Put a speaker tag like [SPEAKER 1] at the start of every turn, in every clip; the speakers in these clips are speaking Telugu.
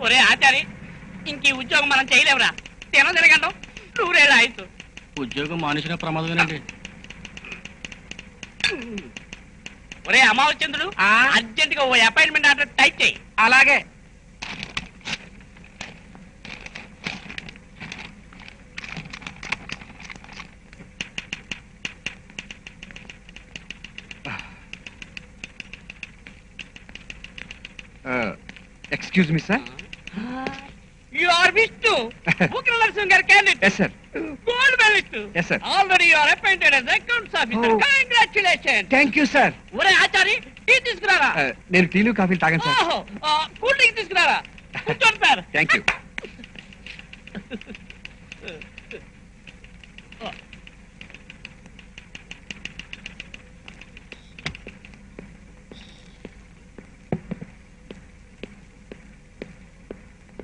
[SPEAKER 1] ఒరే ఆచారి ఇంక ఈ ఉద్యోగం మనం చేయలేవురా. తిన తినగంటాం నూరేళ్ళు ఆయుసు
[SPEAKER 2] ఉద్యోగం మానేసిన ప్రమాదమేనండి.
[SPEAKER 1] ఒరే అమావచంద్రుడు
[SPEAKER 3] ఆ?
[SPEAKER 1] అర్జెంట్గా ఓ అపాయింట్మెంట్ ఆర్డర్ టైప్ చేయి.
[SPEAKER 3] అలాగే.
[SPEAKER 4] Excuse me sir
[SPEAKER 1] Vishnu Ugra Narasimha గారి candidate.
[SPEAKER 4] Yes sir
[SPEAKER 1] gold medalist
[SPEAKER 4] Yes, sir.
[SPEAKER 1] Already you are appointed as accounts officer
[SPEAKER 4] Oh.
[SPEAKER 1] Congratulation
[SPEAKER 4] thank you sir
[SPEAKER 1] ఒరే ఆచారి టీ తీసుకురారా?
[SPEAKER 4] నేను టీలు కాఫీలు తాగాను సార్
[SPEAKER 1] ఓహో కూల్ డ్రింక్ తీసుకురారా? కూర్చోండి సార్.
[SPEAKER 4] థ్యాంక్ యూ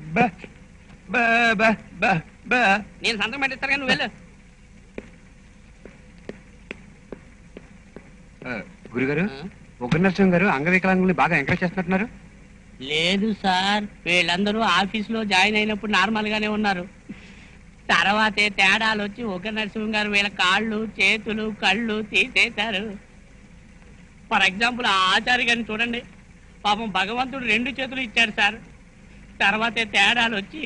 [SPEAKER 1] నేను సంతకం పెట్టిస్తాను నువ్వు వెళ్ళు.
[SPEAKER 4] గురుగారు ఉగ్ర నరసింహ గారు అంగవికలాంగుల్ని బాగా ఎంకరేజ్ చేస్తున్నట్టున్నారు.
[SPEAKER 1] లేదు సార్ వీళ్ళందరూ ఆఫీసులో జాయిన్ అయినప్పుడు నార్మల్ గానే ఉన్నారు. తర్వాతే తేడాలు వచ్చి ఒక నరసింహ గారు వీళ్ళ కాళ్ళు చేతులు కళ్ళు తీసేశారు. ఫర్ ఎగ్జాంపుల్ ఆచార్య గారిని చూడండి. పాపం భగవంతుడు రెండు చేతులు ఇచ్చాడు సార్. తర్వాతే తేడాలు వచ్చి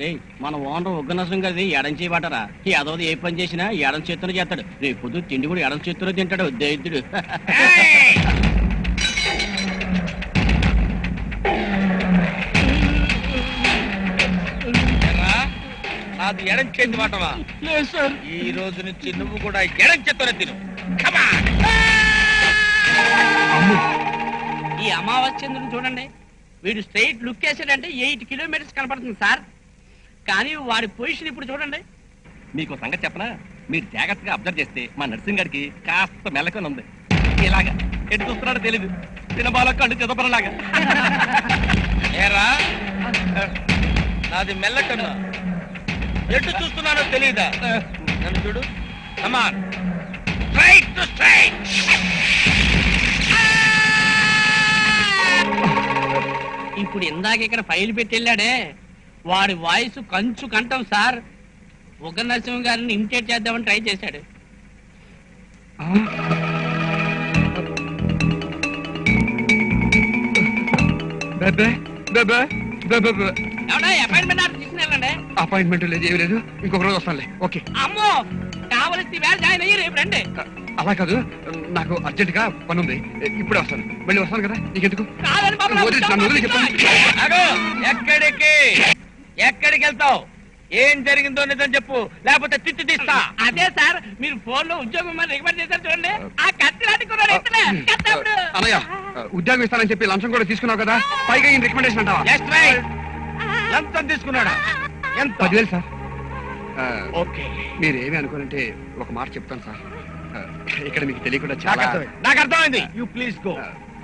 [SPEAKER 2] రేయ్ మన ఓనర్ ఉగ్గనసం గారిది ఎడం చేయబట్టరా ఈ అదవది ఏ పని చేసినా ఎడం చేత్తోనే చేస్తాడు. రేపు పొద్దు తిండి కూడా ఎడం చేత్తోనే తింటాడు
[SPEAKER 3] ఎరా, నాది ఎడం చేతి మాటవా
[SPEAKER 2] లేదు సార్.
[SPEAKER 3] ఈ రోజు నుంచి నువ్వు కూడా ఎడం చేత్తోనే తిను.
[SPEAKER 1] ఈ అమావాస్యందుని చూడండి. వీడు స్ట్రైట్ లుక్ వేసాడంటే ఎయిట్ కిలోమీటర్స్ కనపడుతుంది సార్. కానీ వాడి పొజిషన్ ఇప్పుడు చూడండి.
[SPEAKER 2] మీకు సంగతి చెప్పనా? మీరు జాగ్రత్తగా అబ్జర్వ్ చేస్తే మా నర్సింగ్ గారికి కాస్త మెలకొని ఉంది. ఇలాగా ఎటు చూస్తున్నాడో తెలియదు తినబాల కళ్ళు చెదపరలాగా.
[SPEAKER 3] ఏరా? నాది మెల్లకన్నా ఎటు చూస్తున్నానో తెలియదా నన్ను చూడు. కమాన్ స్ట్రైట్ టు స్ట్రైట్
[SPEAKER 1] ఇప్పుడు ఇందాక ఇక్కడ ఫైల్ పెట్టి వెళ్ళాడే వాడి వాయిస్ కంచు కంఠం సార్. ఒక నరసింహ గారిని ఇమిటేట్ చేద్దామని ట్రై చేశాడు. అపాయింట్మెంట్
[SPEAKER 4] లేదు ఏమీ లేదు. ఇంకొక రోజు వస్తానులే. ఓకే.
[SPEAKER 1] అమ్మో కావలసి వేళ జాయిన్ అయ్యి రేపు రండి.
[SPEAKER 4] అలా కాదు. నాకు అర్జెంట్గా పని ఉంది ఇప్పుడే వస్తాను. మళ్ళీ వస్తాను కదా? నీకెందుకు?
[SPEAKER 3] ఎక్కడికి? ఎక్కడికి వెళ్తావు? ఏం జరిగిందో నిజం చెప్పు. లేకపోతే తిట్టి తీస్తా.
[SPEAKER 1] అదే సార్ మీరు ఫోన్లో ఉద్యోగం రికమెండ్ చేశారు చూడండి. ఆ.
[SPEAKER 4] అన్నయ్య ఉద్యోగం ఇస్తానని చెప్పి లంచం కూడా తీసుకున్నావు కదా? పైగా ఈయన రికమెండేషన్ అంటావా.
[SPEAKER 3] ఎంత తీసుకున్నాడా? ఎంత?
[SPEAKER 4] పదివేలు సార్. ఆ,
[SPEAKER 3] ఓకే.
[SPEAKER 4] మీరేమి అనుకోనంటే ఒక మాట చెప్తాను సార్. ఇక్కడ మీకు తెలియకుండా
[SPEAKER 3] నాకు
[SPEAKER 4] చాలా
[SPEAKER 3] అర్థమైంది. నాకు అర్థమైంది. You please go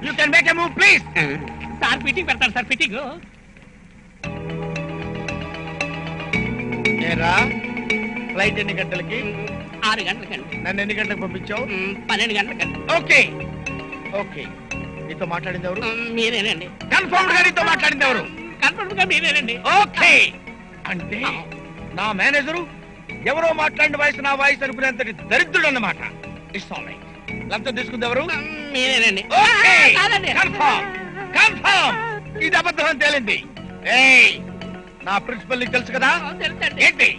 [SPEAKER 3] you can make a move please
[SPEAKER 1] sir fitting పెడతారు సార్ ఫిట్టింగ్
[SPEAKER 3] ఏరా? ఫ్లైట్ ఎన్ని గంటలకి?
[SPEAKER 1] ఆరు గంటలకండి.
[SPEAKER 3] నన్ను ఎన్ని గంటలకు పంపించావు?
[SPEAKER 1] మ్, పన్నెండు గంటలకండి.
[SPEAKER 3] ఓకే ఓకే నీతో మాట్లాడింది ఎవరు?
[SPEAKER 1] మ్, మీరేనండి.
[SPEAKER 3] కన్ఫర్మ్గా నీతో మాట్లాడింది ఎవరు?
[SPEAKER 1] కన్ఫర్మ్గా మీరేనండి.
[SPEAKER 3] ఓకే అంటే నా మేనేజరు ఎవరో మాట్లాడిన వాయిస్ నా వాయిస్ అనుకునేంతటి దరిద్రుడు అన్నమాట ఇట్స్ ఆల్ రైట్ లంచం తీసుకుంది ఎవరు. కన్ఫర్మ్ కన్ఫర్మ్ ఇది అబద్ధం తేలింది. ఏయ్ నా ప్రిన్సిపల్ నీకు తెలుసు కదా? ఏంటి?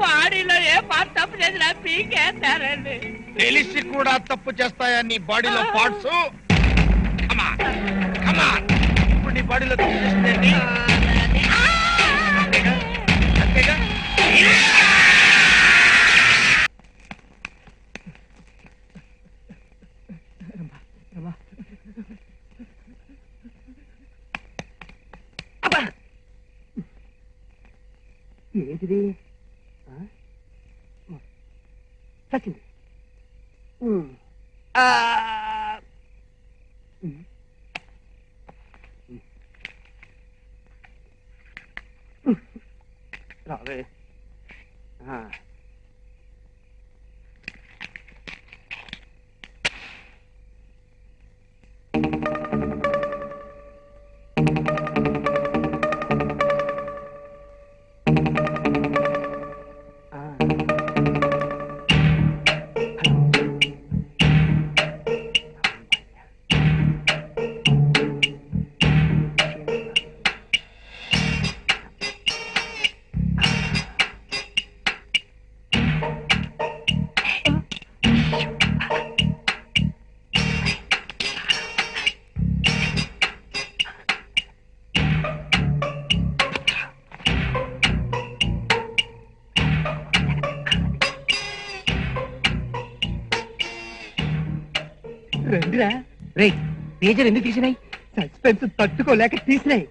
[SPEAKER 1] బాడీలో ఏ పార్ట్ తప్పు చేసినా పీకేస్తారండి
[SPEAKER 3] తెలిసి కూడా తప్పు చేస్తాయా నీ బాడీలో పార్ట్స్ కమాన్ కమాన్ ఇప్పుడు నీ బాడీలో తప్పు
[SPEAKER 4] ఏంటిది? చచ్చింది ఉమ్. రావే.
[SPEAKER 5] పేజీలు ఎందుకు తీసినాయి? సస్పెన్స్ తట్టుకోలేక తీసినాయి.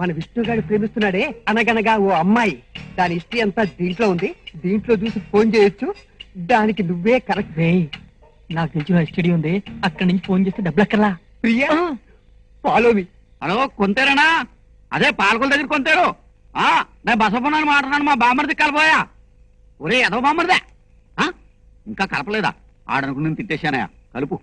[SPEAKER 5] మన విష్ణుగాడు ప్రేమిస్తున్నాడే అనగనగా ఓ అమ్మాయి. దాని హిస్టరీ అంతా దీంట్లో ఉంది. దీంట్లో చూసి ఫోన్ చేయొచ్చు. దానికి నువ్వే కరెక్ట్.
[SPEAKER 6] నాకు తెలిసి ఎస్టీడీ ఉంది. అక్కడి నుంచి ఫోన్ చేస్తే డబ్బులు ఎక్కర్లా?
[SPEAKER 5] ప్రియా ఫాలో మీ
[SPEAKER 7] హలో కొంతేరేనా? అదే పాలకుల దగ్గర కొంతేరు. ఆ నేను బసపన్నాను మాట్లాడున్నాను మా బామ్మర్ది కలపోయా ఒరే ఎదవ బామ్మర్దే ఆ? ఇంకా కలపలేదా? ఆడనుకు నేను తిట్టేశానయా కలుపు.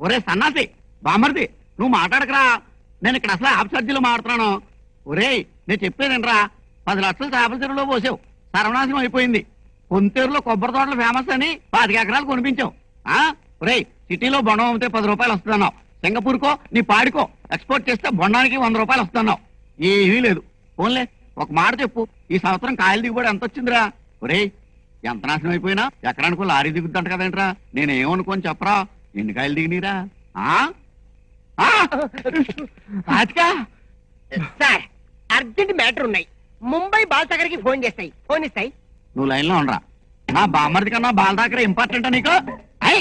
[SPEAKER 7] ఒరే సన్నాసి. బామ్మర్ది నువ్వు మాట్లాడకరా. నేను ఇక్కడ అసలు ఆఫ్ మాడుతున్నాను ఒరేయ్ నేను చెప్పేదేంట్రా పది లక్షలు చేపల చెరువులో పోసావు. సర్వనాశనం అయిపోయింది. కొంతేరులో కొబ్బరి తోటలు ఫేమస్ అని పాతిక ఎకరాలు కొనిపించావు. ఆ? ఒరేయ్ సిటీలో బొండం అమ్మితే పది రూపాయలు వస్తున్నావు సింగపూర్కో నీ పాడికో ఎక్స్పోర్ట్ చేస్తే బొండానికి వంద రూపాయలు వస్తున్నావు ఏమీ లేదు. పోన్లే ఒక మాట చెప్పు. ఈ సంవత్సరం కాయలు దిగుబడి ఎంత వచ్చిందిరా? ఒరేయ్ ఎంత నాశనం అయిపోయినా ఎకరానికో లారీ దిగుద్దంట కదేంట్రా. నేనేమనుకోని చెప్పరా? ఎన్ని కాయలు దిగినీరా ఆ? పాతిక
[SPEAKER 5] సార్ అర్జెంట్ మ్యాటర్ ఉన్నాయి. ముంబై బాల్సాగర్కి ఫోన్ చేస్తాయి. ఫోన్ ఇస్తాయి.
[SPEAKER 7] నువ్వు లైన్లో ఉండరా. నా బామ్మర్ది కన్నా బాల ఇంపార్టెంట్ నీకు? అయ్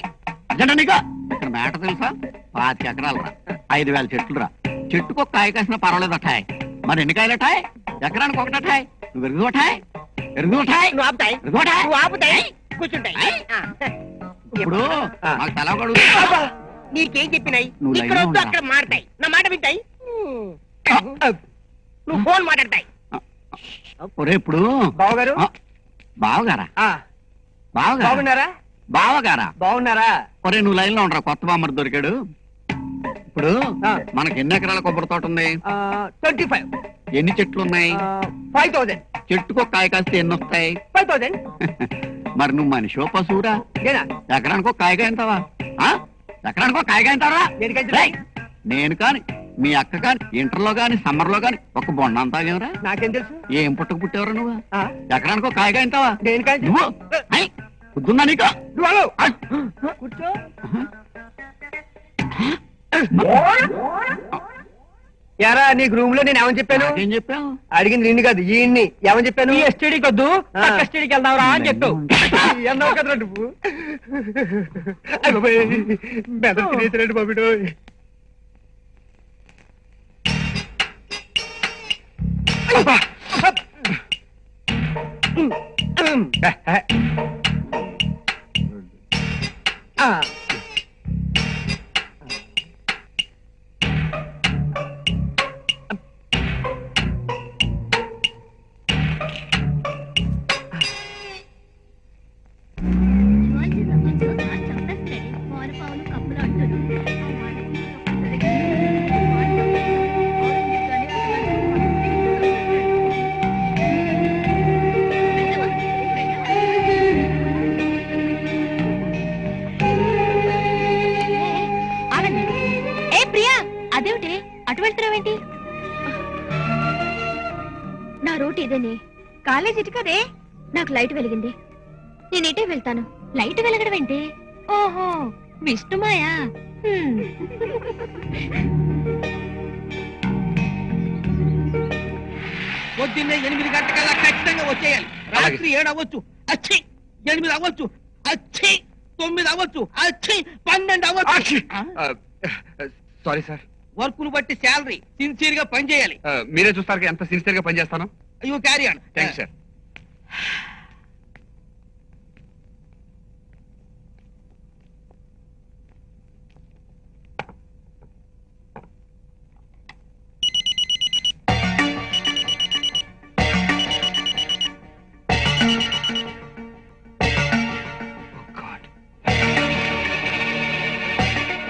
[SPEAKER 7] అర్జెంట్ నీకు? ఇక్కడ మేట తెలుసా? పాతిక ఎకరాలు రా ఐదు వేల చెట్లు రా. చెట్టుకు ఒక కాయ కాసిన పర్వాలేదు అఠాయ్ మరి ఎన్ని కాయలు అఠాయ్ ఎకరానికి ఒకటి అఠాయ్ నువ్వు ఎరుగు అఠాయ్ ఎరుగు అఠాయ్
[SPEAKER 5] నువ్వు ఆపుతాయి. నువ్వు ఆపుతాయి. కూర్చుంటాయి.
[SPEAKER 7] ఇప్పుడు. నాకు కడుగు
[SPEAKER 5] నీకేం చెప్పినాయి?
[SPEAKER 7] నువ్వు
[SPEAKER 5] ఇక్కడ వద్దు? అక్కడ మాడతాయి నా మాట వింటాయి? నువ్వు ఫోన్ మాట్లాడతాయి.
[SPEAKER 7] ఒరే ఇప్పుడు
[SPEAKER 5] బావగారు?
[SPEAKER 7] ఆ, బావగారా? బావగారా?
[SPEAKER 5] బాగున్నారా?
[SPEAKER 7] బావగారా?
[SPEAKER 5] బాగున్నారా?
[SPEAKER 7] ఒరే నువ్వు లైన్లో ఉండరా కొత్త బామ్మర్ది దొరికాడు. ఇప్పుడు
[SPEAKER 5] ఆ.
[SPEAKER 7] మనకి ఎన్ని ఎకరాల కొబ్బరి తోట ఉంది?
[SPEAKER 5] ట్వంటీ ఫైవ్
[SPEAKER 7] ఎన్ని చెట్లు ఉన్నాయి?
[SPEAKER 5] ఫైవ్ థౌసండ్
[SPEAKER 7] చెట్టుకు ఒక కాయ కాస్తే ఎన్ని వస్తాయి?
[SPEAKER 5] ఫైవ్ థౌసండ్
[SPEAKER 7] మరి నువ్వు మనిషో పశువురా?
[SPEAKER 5] ఏనా
[SPEAKER 7] ఎకరానికి ఒక కాయగా ఎంతావా? ఆ? ఎకరానికి ఒక కాయగా ఎంతావా
[SPEAKER 5] దేనికైతే?
[SPEAKER 7] రేయ్! నేను కాని మీ అక్క కాని ఇంటర్లో గాని సమ్మర్లో గాని ఒక బొండ అంతా తాగేవరా?
[SPEAKER 5] నాకేం తెలుసు?
[SPEAKER 7] ఏం పుట్టకు పుట్టేవరా నువ్వు?
[SPEAKER 5] ఆ,
[SPEAKER 7] ఎకరానికి ఒక కాయగా ఎంతావా
[SPEAKER 5] దేనికైతే
[SPEAKER 7] నువ్వు! బుద్ధుందా నీకు!
[SPEAKER 5] కూర్చో. యారా నీకు రూమ్లో నేను ఏమని చెప్పాను?
[SPEAKER 7] ఏం చెప్పావు?
[SPEAKER 5] అడిగింది నిన్ను కాదు ఈయన్ని. ఏమని చెప్పాను?
[SPEAKER 6] ఎస్టీడీకి వద్దు
[SPEAKER 5] పక్క
[SPEAKER 6] ఎస్టీడీకి వెళ్దాంరా అని చెప్పావు.
[SPEAKER 5] అన్నావు కదరా నువ్వు మెదడు తినేసినట్టు బాబుడు అబ్బా!
[SPEAKER 8] అటు వెళ్తున్నావేంటి నా రూట్ ఇదేనే. కాలేజ్ ఇటు కదే? నాకు లైట్ వెలిగింది. నేను ఇటే వెళ్తాను. లైట్ వెలగడం ఏంటి ఓహో విష్ణుమాయా.
[SPEAKER 9] పొద్దున్నే ఎనిమిది గంటకల్లా ఖచ్చితంగా వచ్చేయాలి. రాత్రి ఏడు అవ్వచ్చు అచ్చి. ఎనిమిది అవ్వచ్చు అచ్చి. తొమ్మిది అవ్వచ్చు అచ్చి. పన్నెండు అవ్వచ్చు.
[SPEAKER 4] Sorry sir.
[SPEAKER 9] వర్కును బట్టి శాలరీ సిన్సియర్గా పనిచేయాలి
[SPEAKER 4] మీరే చూస్తారు ఎంత సిన్సియర్గా పనిచేస్తాను
[SPEAKER 9] you carry on
[SPEAKER 4] thank sir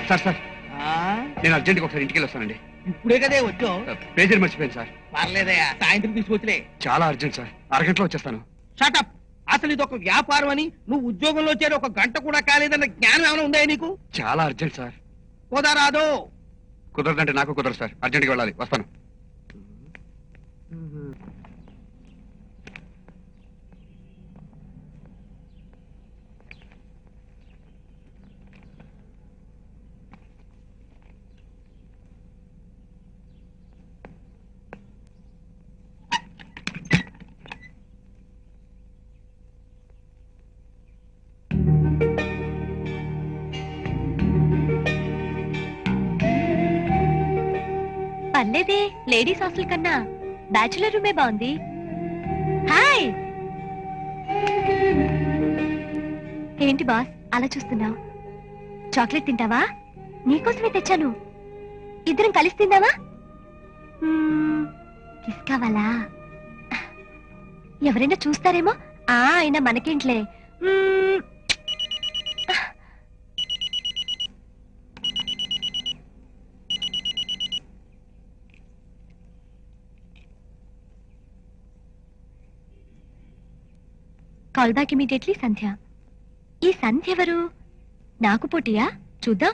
[SPEAKER 4] sir sir నేను అర్జెంట్గా ఒకసారి ఇంటికి వెళ్ళి వస్తానండి
[SPEAKER 9] ఇప్పుడే కదే వచ్చావు.
[SPEAKER 4] పేజీలు మర్చిపోయాను సార్.
[SPEAKER 9] పర్లేదయ్యా సాయంత్రం తీసుకొచ్చిలే.
[SPEAKER 4] చాలా అర్జెంట్ సార్. అరగంటలో వచ్చేస్తాను.
[SPEAKER 9] షటప్ అసలు ఇది ఒక వ్యాపారం అని నువ్వు ఉద్యోగంలో చేరి ఒక గంట కూడా కాలేదన్న జ్ఞానం ఏమైనా ఉందా నీకు?
[SPEAKER 4] చాలా అర్జెంట్ సార్.
[SPEAKER 9] కుదరాదు.
[SPEAKER 4] కుదరదంటే నాకు కుదరదు సార్. అర్జెంట్గా వెళ్ళాలి. వస్తాను.
[SPEAKER 10] పర్లేదే లేడీస్ హాస్టల్ కన్నా. బ్యాచులర్ రూమే బాగుంది. హాయ్! ఏంటి బాస్ అలా చూస్తున్నావు? చాక్లెట్ తింటావా? నీకోసమే తెచ్చాను. ఇద్దరం కలిసి తిందావా కిస్ కావాలా? ఎవరైనా చూస్తారేమో? ఆ అయినా మనకేంట్లే. కాల్ బ్యాక్ ఇమీడియట్లీ సంధ్య ఈ సంధ్య ఎవరు? నాకు పోటీయా? చూద్దాం.